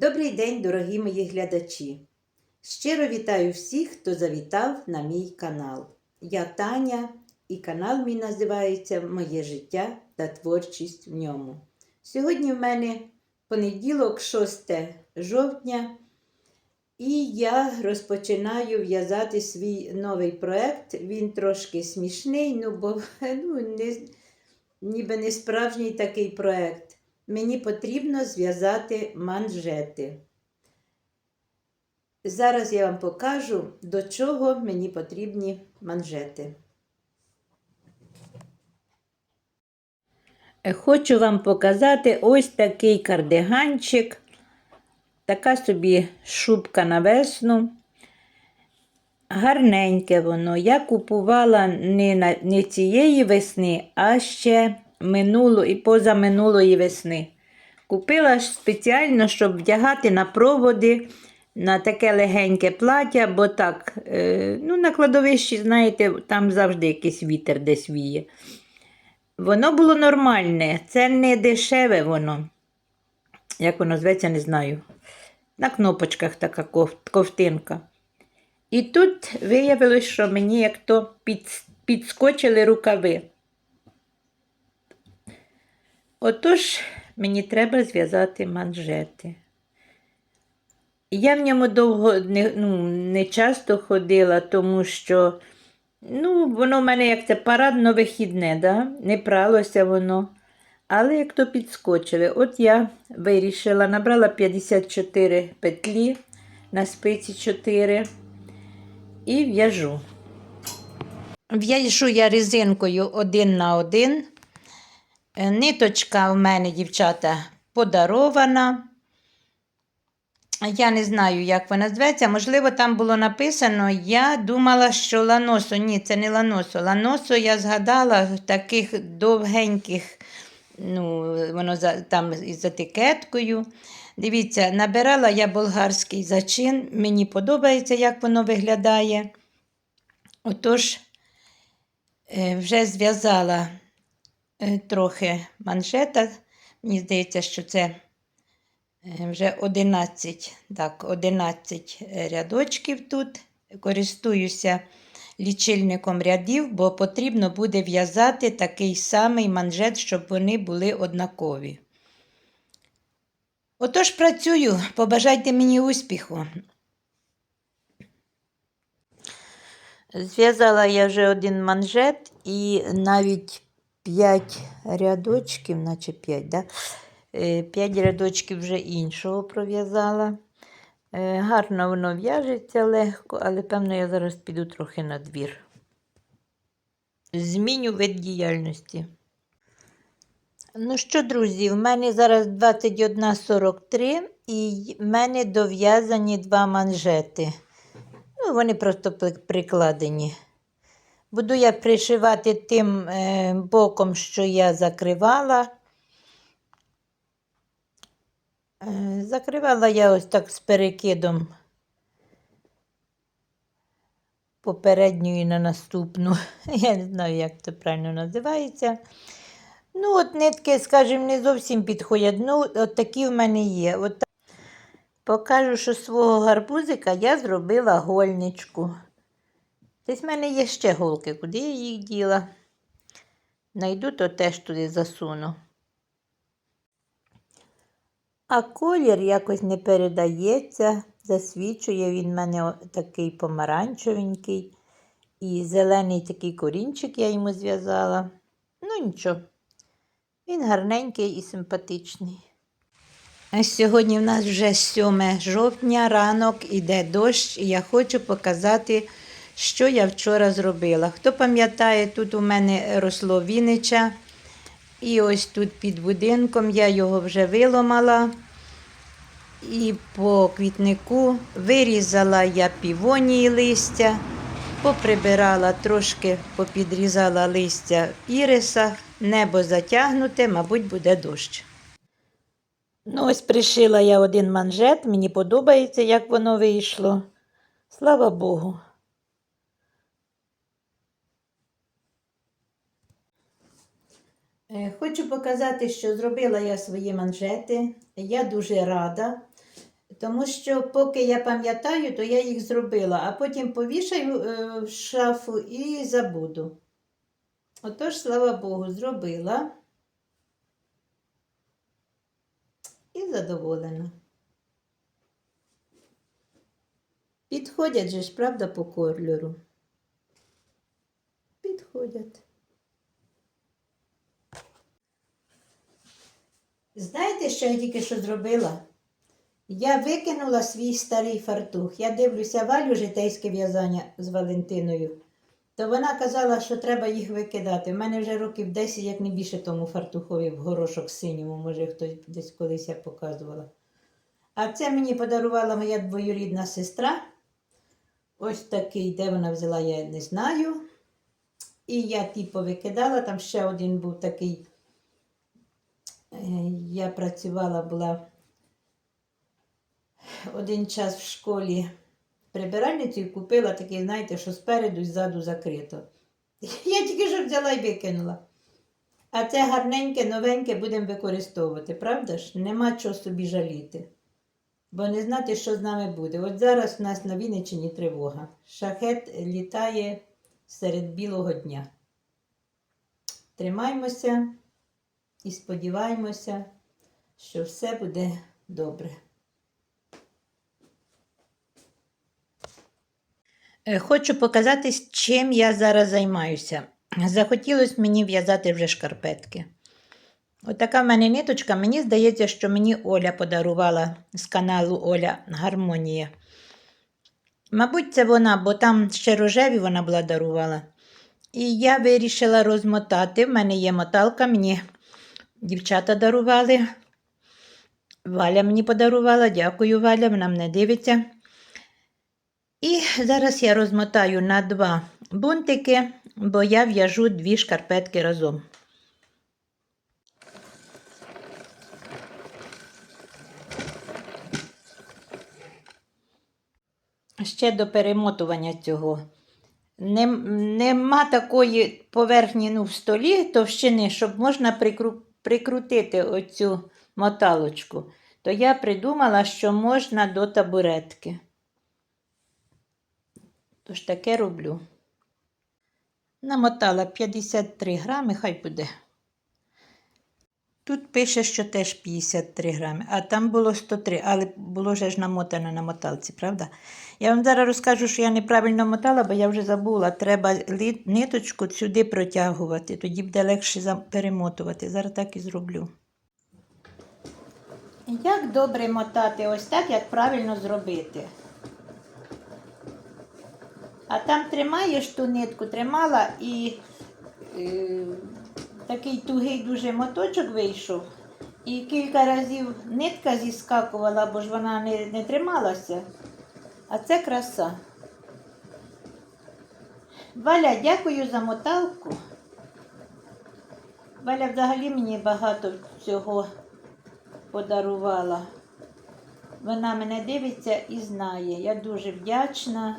Добрий день, дорогі мої глядачі! Щиро вітаю всіх, хто завітав на мій канал. Я Таня, і канал мій називається Моє життя та творчість в ньому. Сьогодні в мене понеділок, 6 жовтня, і я розпочинаю в'язати свій новий проект. Він трошки смішний, ну, бо ну, не, ніби не справжній такий проект. Мені потрібно зв'язати манжети. Зараз я вам покажу, до чого мені потрібні манжети. Хочу вам показати ось такий кардиганчик, така собі шубка на весну. Гарненьке воно. Я купувала не, на, не цієї весни, а ще минуло і позаминулої весни. Купила спеціально, щоб вдягати на проводи на таке легеньке плаття, бо так, е, ну, на кладовищі, знаєте, там завжди якийсь вітер десь віє. Воно було нормальне, це не дешеве воно. Як воно зветься, не знаю. На кнопочках така ковтинка. І тут виявилось, що мені як то підскочили рукави. Отож, мені треба зв'язати манжети. Я в ньому довго не, ну, не часто ходила, тому що ну, воно в мене як це парадно вихідне, да? не пралося воно. Але як то підскочили, от я вирішила, набрала 54 петлі на спиці 4 і в'яжу. В'яжу я резинкою один на один. Е, Ниточка в мене, дівчата, подарована. Я не знаю, як вона зветься. Можливо, там було написано. Я думала, що ланосо. Ні, це не ланосо. Ланосо я згадала таких довгеньких, ну, воно за, там із етикеткою. Дивіться, набирала я болгарський зачин. Мені подобається, як воно виглядає. Отож, е, вже зв'язала трохи манжета. Мені здається, що це е, вже 11, так, 11 рядочків тут. Користуюся лічильником рядів, бо потрібно буде в'язати такий самий манжет, щоб вони були однакові. Отож, працюю, побажайте мені успіху. Зв'язала я вже один манжет і навіть 5 рядочків, наче 5, да? 5 рядочків вже іншого пров'язала. Е, Гарно воно в'яжеться легко, але певно я зараз піду трохи на двір. Зміню вид діяльності. Ну що, друзі, в мене зараз 21.43 і в мене дов'язані два манжети. Ну, вони просто прикладені. Буду я пришивати тим е, боком, що я закривала. Е, закривала я ось так з перекидом попередньої на наступну. Я не знаю, як це правильно називається. Ну, от нитки, скажімо, не зовсім підходять. Ну, от такі в мене є. От. Покажу, що свого гарбузика я зробила гольничку. Десь в мене є ще голки, куди я їх діла. Найду, то теж туди засуну. А колір якось не передається, засвічує він в мене такий помаранчевенький. І зелений такий корінчик я йому зв'язала. Ну нічого. Він гарненький і симпатичний. А сьогодні в нас вже 7 жовтня, ранок, іде дощ, і я хочу показати, що я вчора зробила. Хто пам'ятає, тут у мене росло вінича, і ось тут під будинком я його вже виломала. І по квітнику вирізала я півонії листя, поприбирала трошки, попідрізала листя в ірисах, небо затягнуте, мабуть, буде дощ. Ну, ось пришила я один манжет, мені подобається, як воно вийшло. Слава Богу. Хочу показати, що зробила я свої манжети. Я дуже рада. Тому що, поки я пам'ятаю, то я їх зробила, а потім повішаю е, в шафу і забуду. Отож, слава Богу, зробила. І задоволена. Підходять же ж, правда, по кольору. Підходять. Знаєте, що я тільки що зробила? Я викинула свій старий фартух. Я дивлюся валю житейське в'язання з Валентиною. То вона казала, що треба їх викидати. У мене вже років 10, як не більше тому фартухові в горошок синьому, може хтось десь колись я показувала. А це мені подарувала моя двоюрідна сестра. Ось такий, де вона взяла, я не знаю. І я ті повикидала, там ще один був такий. Я працювала, була один час в школі прибиральницю і купила такий, знаєте, що спереду і ззаду закрито. Я тільки що взяла і викинула. А це гарненьке, новеньке будемо використовувати, правда ж? Нема чого собі жаліти. Бо не знати, що з нами буде. От зараз у нас на Вінниччині тривога. Шахет літає серед білого дня. Тримаймося і сподіваємося, що все буде добре. Е, Хочу показати, чим я зараз займаюся. Захотілося мені в'язати вже шкарпетки. Отака в мене ниточка. Мені здається, що мені Оля подарувала з каналу Оля Гармонія. Мабуть, це вона, бо там ще рожеві вона була дарувала. І я вирішила розмотати. В мене є моталка, мені дівчата дарували. Валя мені подарувала, дякую, Валя, вона мене дивиться. І зараз я розмотаю на два бунтики, бо я в'яжу дві шкарпетки разом. Ще до перемотування цього. Нем- Нема такої поверхні ну, в столі товщини, щоб можна прикру... прикрутити оцю моталочку. То я придумала, що можна до табуретки. Тож таке роблю. Намотала 53 грами, хай буде. Тут пише, що теж 53 грами, а там було 103, але було вже ж намотано на моталці, правда? Я вам зараз розкажу, що я неправильно мотала, бо я вже забула. Треба ниточку сюди протягувати, тоді буде легше перемотувати. Зараз так і зроблю. Як добре мотати ось так, як правильно зробити? А там тримаєш ту нитку, тримала і е, такий тугий дуже моточок вийшов. І кілька разів нитка зіскакувала, бо ж вона не, не трималася. А це краса. Валя, дякую за моталку. Валя взагалі мені багато всього подарувала. Вона мене дивиться і знає. Я дуже вдячна.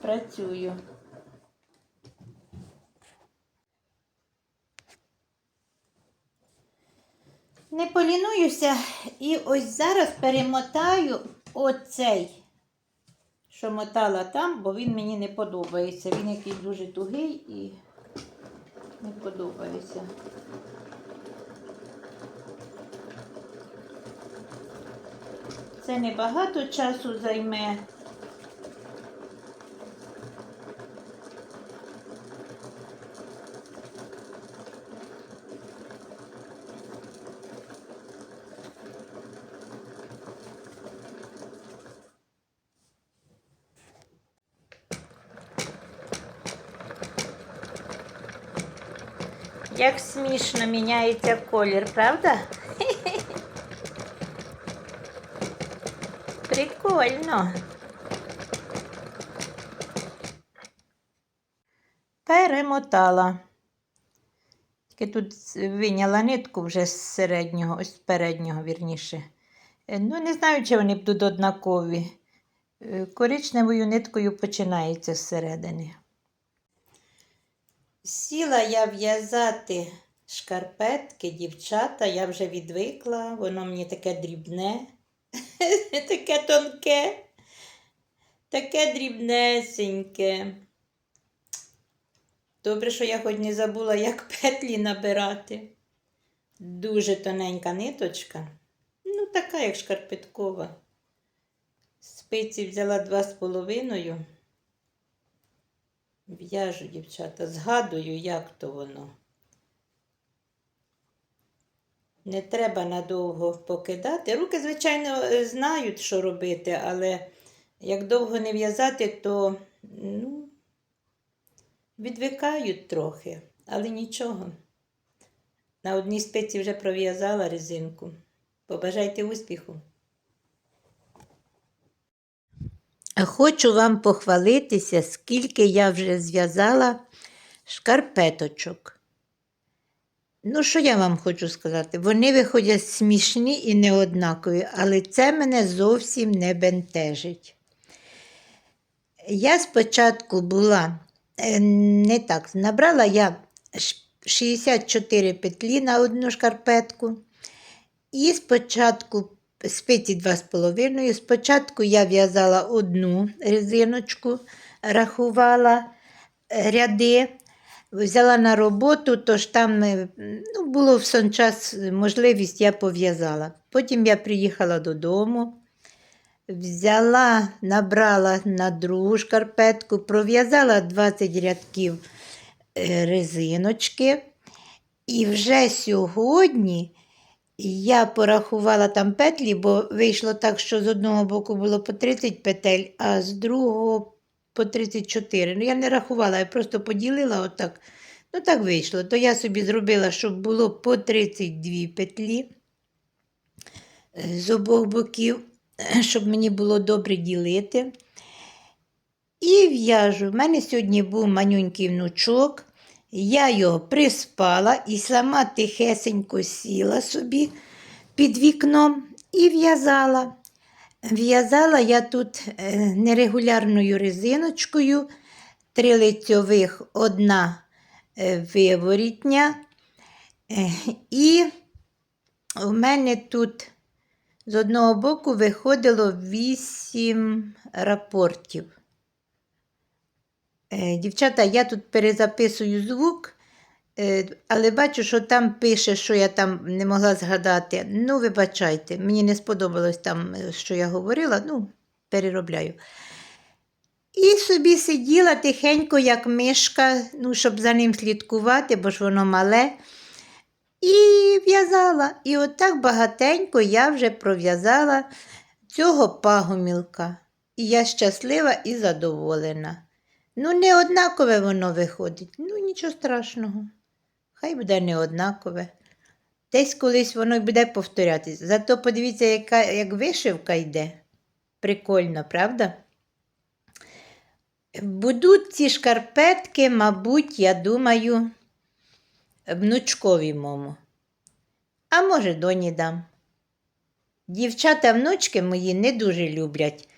Працюю. Не полінуюся і ось зараз перемотаю оцей, що мотала там, бо він мені не подобається. Він якийсь дуже тугий і не подобається. Це небагато часу займе. Як смішно міняється колір, правда? Прикольно. Перемотала. Тільки тут виняла нитку вже з середнього, ось з переднього, вірніше. Е, Ну, не знаю, чи вони будуть однакові. Е, Коричневою ниткою починається зсередини. Сіла я в'язати Шкарпетки, дівчата, я вже відвикла, воно мені таке дрібне, таке тонке, таке дрібнесеньке. Добре, що я хоч не забула, як петлі набирати. Дуже тоненька ниточка. Ну, така, як шкарпеткова. Спиці взяла два з половиною. В'яжу, дівчата, згадую, як то воно. Не треба надовго покидати. Руки, звичайно, знають, що робити, але як довго не в'язати, то ну, відвикають трохи, але нічого. На одній спиці вже пров'язала резинку. Побажайте успіху. Хочу вам похвалитися, скільки я вже зв'язала шкарпеточок. Ну, що я вам хочу сказати? Вони виходять смішні і неоднакові, але це мене зовсім не бентежить. Я спочатку була е, не так, набрала я 64 петлі на одну шкарпетку. І спочатку спиці 2,5. Спочатку я в'язала одну резиночку, рахувала е, ряди, взяла на роботу, тож там е, ну, було в сон час можливість, я пов'язала. Потім я приїхала додому, взяла, набрала на другу шкарпетку, пров'язала 20 рядків е, резиночки. І вже сьогодні я порахувала там петлі, бо вийшло так, що з одного боку було по 30 петель, а з другого по 34. Ну, я не рахувала, я просто поділила отак. Ну, так вийшло. То я собі зробила, щоб було по 32 петлі е, з обох боків, щоб мені було добре ділити. І в'яжу. У мене сьогодні був манюнький внучок. Я його приспала і сама тихесенько сіла собі під вікном і в'язала. В'язала я тут е, нерегулярною резиночкою, три лицьових, одна е, виворітня. Е, І у мене тут з одного боку виходило вісім рапортів. Е, Дівчата, я тут перезаписую звук, е, але бачу, що там пише, що я там не могла згадати. Ну, вибачайте, мені не сподобалось там, е, що я говорила, ну, переробляю. І собі сиділа тихенько, як мишка, ну, щоб за ним слідкувати, бо ж воно мале. І в'язала. І отак багатенько я вже пров'язала цього пагомілка. І я щаслива і задоволена. Ну, не однакове воно виходить. Ну, нічого страшного. Хай буде не однакове. Десь колись воно буде повторятись. Зато подивіться, яка, як вишивка йде. Прикольно, правда? Будуть ці шкарпетки, мабуть, я думаю, внучкові мому. А може, доні дам. Дівчата-внучки мої не дуже люблять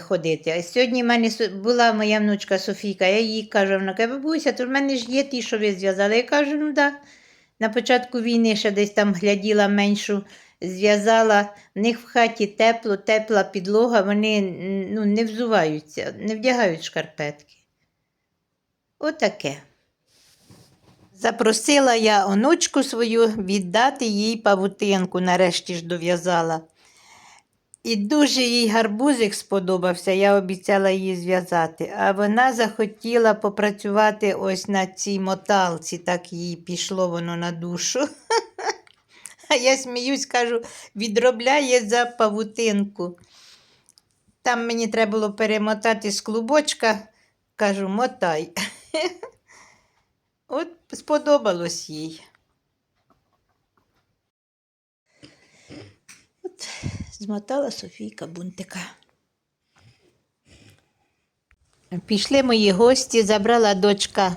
ходити. А сьогодні в мене була моя внучка Софійка, я їй кажу, вона каже, бабуся, то в мене ж є ті, що ви зв'язали. Я кажу, ну да. На початку війни ще десь там гляділа меншу, зв'язала. В них в хаті тепло, тепла підлога, вони ну, не взуваються, не вдягають шкарпетки. Отаке. Запросила я онучку свою віддати їй павутинку, нарешті ж дов'язала. І дуже їй гарбузик сподобався, я обіцяла її зв'язати. А вона захотіла попрацювати ось на цій моталці, так їй пішло воно на душу. А я сміюсь, кажу, відробляє за павутинку. Там мені треба було перемотати з клубочка, кажу, мотай. От сподобалось їй. Змотала Софійка бунтика. Пішли мої гості, забрала дочка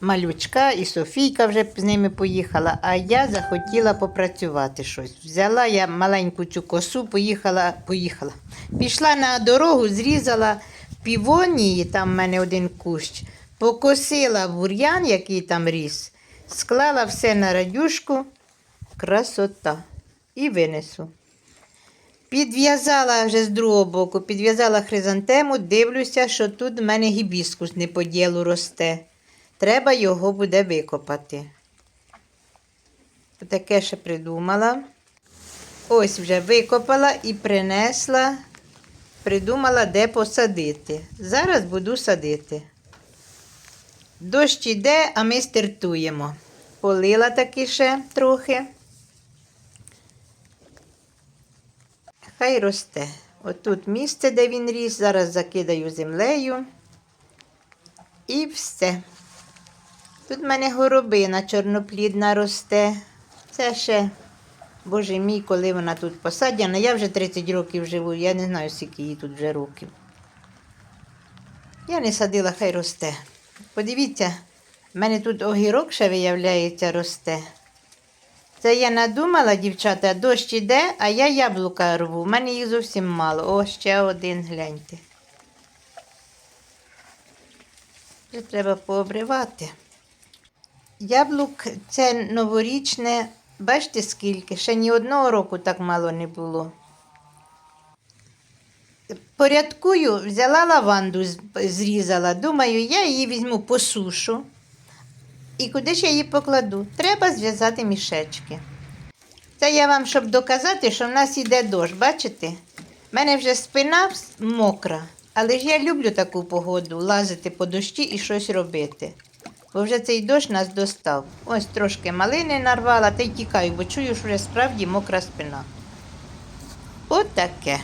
малючка, і Софійка вже з ними поїхала, а я захотіла попрацювати щось. Взяла я маленьку цю косу, поїхала, поїхала. Пішла на дорогу, зрізала півонії, там в мене один кущ, покосила бур'ян, який там ріс, Склала все на радюшку, красота. І винесу. Підв'язала вже з другого боку, підв'язала хризантему, дивлюся, що тут в мене гібіскус не по ділу росте. Треба його буде викопати. Таке ще придумала. Ось вже викопала і принесла, придумала, де посадити. Зараз буду садити. Дощ іде, а ми стартуємо. Полила таки ще трохи. Хай росте. Отут місце, де він ріс, зараз закидаю землею. І все. Тут в мене горобина чорноплідна росте. Це ще, боже мій, коли вона тут посаджена. Я вже 30 років живу, я не знаю, скільки їй тут вже років. Я не садила, хай росте. Подивіться, в мене тут огірок ще виявляється росте. Це я надумала, дівчата, дощ іде, а я яблука рву. У мене їх зовсім мало. О, ще один, гляньте. Вже треба пообривати. Яблук це новорічне, бачите скільки, ще ні одного року так мало не було. Порядкую, взяла лаванду, зрізала. Думаю, я її візьму посушу. І куди ж я її покладу? Треба зв'язати мішечки. Це я вам, щоб доказати, що в нас йде дощ, бачите? У мене вже спина мокра, але ж я люблю таку погоду лазити по дощі і щось робити. Бо вже цей дощ нас достав. Ось трошки малини нарвала, та й тікаю, бо чую, що вже справді мокра спина. От таке.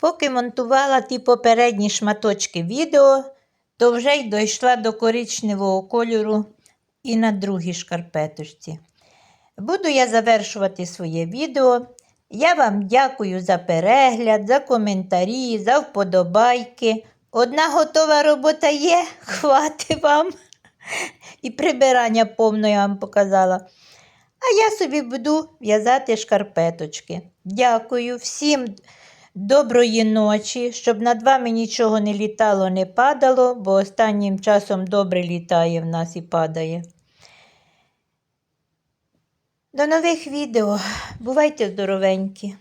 Поки монтувала ті попередні шматочки відео, то вже й дійшла до коричневого кольору і на другій шкарпеточці. Буду я завершувати своє відео. Я вам дякую за перегляд, за коментарі, за вподобайки. Одна готова робота є, хватить вам. І прибирання повно я вам показала. А я собі буду в'язати шкарпеточки. Дякую всім доброї ночі, щоб над вами нічого не літало, не падало, бо останнім часом добре літає в нас і падає. До нових відео. Бувайте здоровенькі!